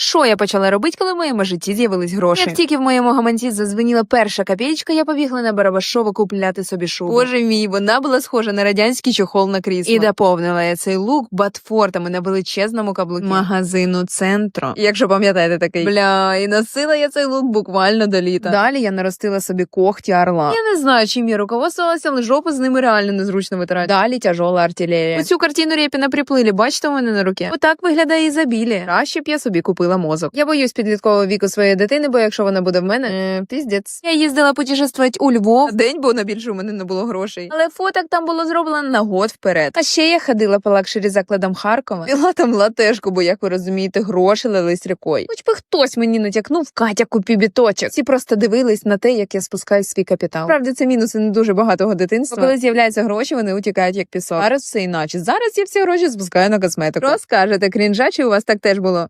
Що я почала робити, коли в моєму житті з'явились гроші? Як тільки в моєму гаманці зазвеніла перша копієчка, я побігла на Барабашово купляти собі шубу. Боже мій, вона була схожа на радянський чохол на крісло. І доповнила я цей лук батфортами на величезному каблукі магазину центру. Якщо пам'ятаєте такий. Бля, і носила я цей лук буквально до літа. Далі я наростила собі когті орла. Я не знаю, чим я руководствувалася, але жопу з ними реально незручно витирати. Далі тяжола артилерія. Оцю картину Рєпіна приплили, бачите у мене на руці. Отак виглядає ізобілія. Краще б я собі купила мозок. Я боюсь підліткового віку своєї дитини, бо якщо вона буде в мене, е, піздець. Я їздила путешествувати у Львов. День, бо на більше у мене не було грошей. Але фоток там було зроблено на год вперед. А ще я ходила по лакшері закладам Харкова. Піла там латешку, бо як ви розумієте, гроші лились рікою. Хоч би хтось мені натякнув, Катя, купі біточок. Всі просто дивились на те, як я спускаю свій капітал. Правда, це мінуси не дуже багатого дитинства. Бо коли з'являються гроші, вони утікають як пісок. Зараз все іначе. Зараз я всі гроші спускаю на косметику. Розкажете, крінжа, чи у вас так теж було?